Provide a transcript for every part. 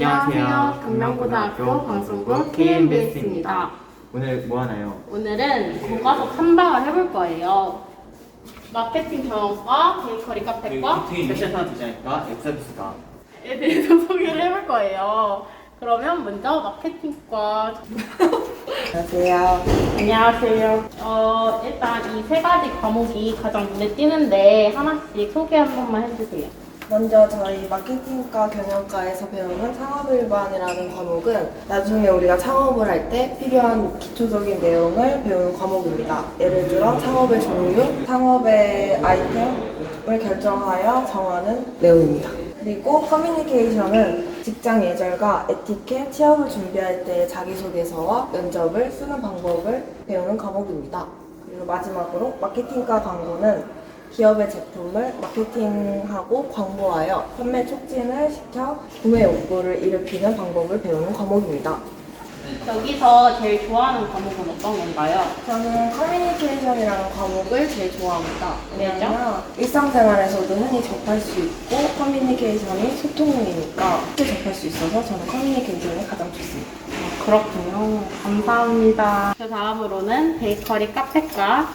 안녕하세요. 금명고등학교 방송부 KMBS입니다. 오늘 뭐 하나요? 오늘은 교과서 탐방을 해볼 거예요. 마케팅 경영과 베이커리 카페과 패션 디자인과 엑서비스과 에 대해서 소개를 해볼 거예요. 그러면 먼저 마케팅과 안녕하세요. 안녕하세요. 어, 일단 이 세 가지 과목이 가장 눈에 띄는데 하나씩 소개 한 번만 해주세요. 먼저 저희 마케팅과 경영과에서 배우는 창업일반이라는 과목은 나중에 우리가 창업을 할 때 필요한 기초적인 내용을 배우는 과목입니다. 예를 들어 창업의 종류, 창업의 아이템을 결정하여 정하는 내용입니다. 그리고 커뮤니케이션은 직장 예절과 에티켓, 취업을 준비할 때의 자기소개서와 면접을 쓰는 방법을 배우는 과목입니다. 그리고 마지막으로 마케팅과 광고는 기업의 제품을 마케팅하고 광고하여 판매 촉진을 시켜 구매 욕구를 일으키는 방법을 배우는 과목입니다. 여기서 제일 좋아하는 과목은 어떤 건가요? 저는 커뮤니케이션이라는 과목을 제일 좋아합니다. 왜냐하면 일상생활에서도 흔히 접할 수 있고 커뮤니케이션이 소통이니까 쉽게 접할 수 있어서 저는 커뮤니케이션이 가장 좋습니다. 그렇군요. 감사합니다. 그 다음으로는 베이커리 카페과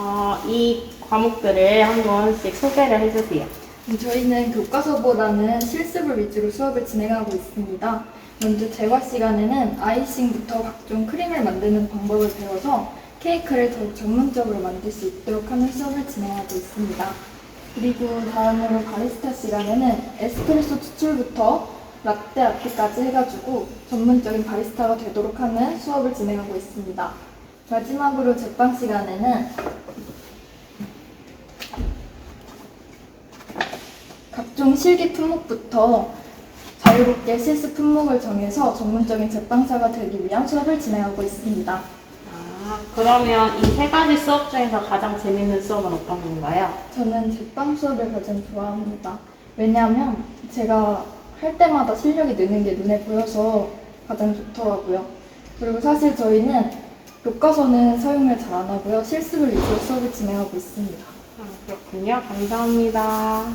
어, 이 과목들을 한 번씩 소개를 해주세요. 저희는 교과서보다는 실습을 위주로 수업을 진행하고 있습니다. 먼저 제과 시간에는 아이싱부터 각종 크림을 만드는 방법을 배워서 케이크를 더욱 전문적으로 만들 수 있도록 하는 수업을 진행하고 있습니다. 그리고 다음으로 바리스타 시간에는 에스프레소 추출부터 라떼 아트까지 해가지고 전문적인 바리스타가 되도록 하는 수업을 진행하고 있습니다. 마지막으로 제빵 시간에는 각종 실기 품목부터 자유롭게 실습 품목을 정해서 전문적인 제빵사가 되기 위한 수업을 진행하고 있습니다. 아, 그러면 이 세 가지 수업 중에서 가장 재밌는 수업은 어떤 건가요? 저는 제빵 수업을 가장 좋아합니다. 왜냐하면 제가 할 때마다 실력이 느는 게 눈에 보여서 가장 좋더라고요. 그리고 사실 저희는 교과서는 사용을 잘 안 하고요. 실습을 위주로 수업을 진행하고 있습니다. 아, 그렇군요. 감사합니다.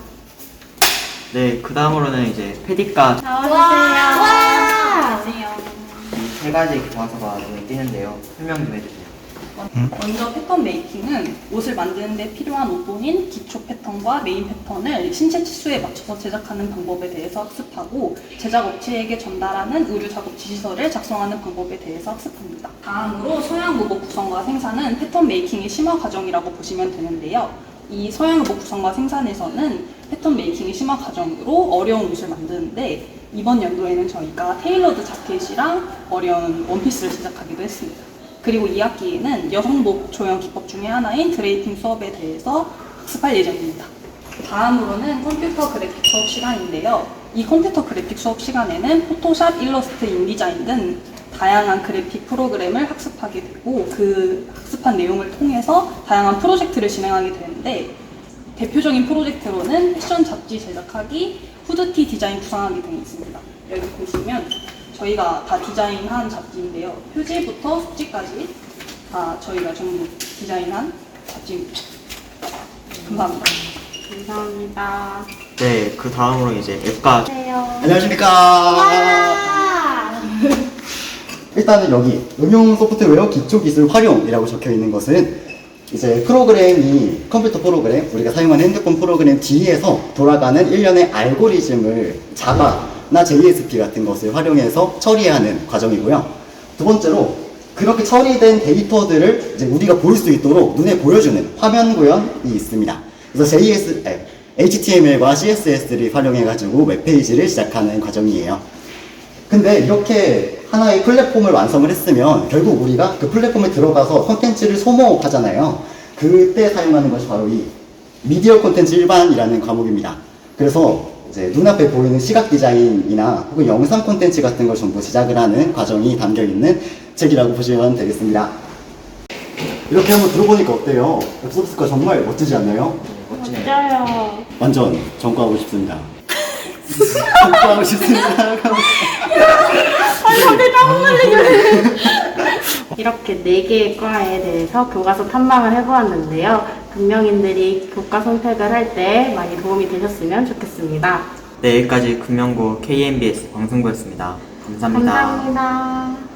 네, 그 다음으로는 이제 패디과 나와주세요. 이 세 가지 교과서가 눈에 띄는데요. 설명 좀 해주세요. 먼저 패턴 메이킹은 옷을 만드는 데 필요한 옷본인 기초 패턴과 메인 패턴을 신체 치수에 맞춰서 제작하는 방법에 대해서 학습하고 제작 업체에게 전달하는 의류 작업 지시서를 작성하는 방법에 대해서 학습합니다. 다음으로 소양 무복 구성과 생산은 패턴 메이킹의 심화 과정이라고 보시면 되는데요. 이 서양 의복 구성과 생산에서는 패턴 메이킹의 심화 과정으로 어려운 옷을 만드는데 이번 연도에는 저희가 테일러드 자켓이랑 어려운 원피스를 제작하기도 했습니다. 그리고 2학기에는 여성복 조형 기법 중에 하나인 드레이핑 수업에 대해서 학습할 예정입니다. 다음으로는 컴퓨터 그래픽 수업 시간인데요. 이 컴퓨터 그래픽 수업 시간에는 포토샵, 일러스트, 인디자인 등 다양한 그래픽 프로그램을 학습하게 되고 그 학습한 내용을 통해서 다양한 프로젝트를 진행하게 되는데 대표적인 프로젝트로는 패션 잡지 제작하기, 후드티 디자인 구상하기 등이 있습니다. 여기 보시면 저희가 다 디자인한 잡지인데요. 표지부터 숙지까지 다 저희가 전부 디자인한 잡지입니다. 감사합니다. 감사합니다. 네, 그 다음으로 이제 앱과 안녕하십니까. 일단은 여기 응용 소프트웨어 기초 기술 활용이라고 적혀 있는 것은 이제 프로그램이 컴퓨터 프로그램 우리가 사용하는 핸드폰 프로그램 뒤에서 돌아가는 일련의 알고리즘을 자바나 JSP 같은 것을 활용해서 처리하는 과정이고요. 두 번째로 그렇게 처리된 데이터들을 이제 우리가 볼 수 있도록 눈에 보여주는 화면 구현이 있습니다. 그래서 JS, 에, HTML과 CSS를 활용해가지고 웹페이지를 시작하는 과정이에요. 근데 이렇게 하나의 플랫폼을 완성을 했으면 결국 우리가 그 플랫폼에 들어가서 콘텐츠를 소모하잖아요. 그때 사용하는 것이 바로 이 미디어 콘텐츠 일반이라는 과목입니다. 그래서 이제 눈앞에 보이는 시각 디자인이나 혹은 영상 콘텐츠 같은 걸 전부 제작을 하는 과정이 담겨 있는 책이라고 보시면 되겠습니다. 이렇게 한번 들어보니까 어때요? 웹서비스가 정말 멋지지 않나요? 맞아요. 완전 전과하고 싶습니다. 전과하고 싶습니다. 이렇게 네 개의 과에 대해서 교과서 탐방을 해보았는데요. 금명인들이 교과 선택을 할 때 많이 도움이 되셨으면 좋겠습니다. 네, 여기까지 금연고 KMBS 방송부였습니다 감사합니다. 감사합니다.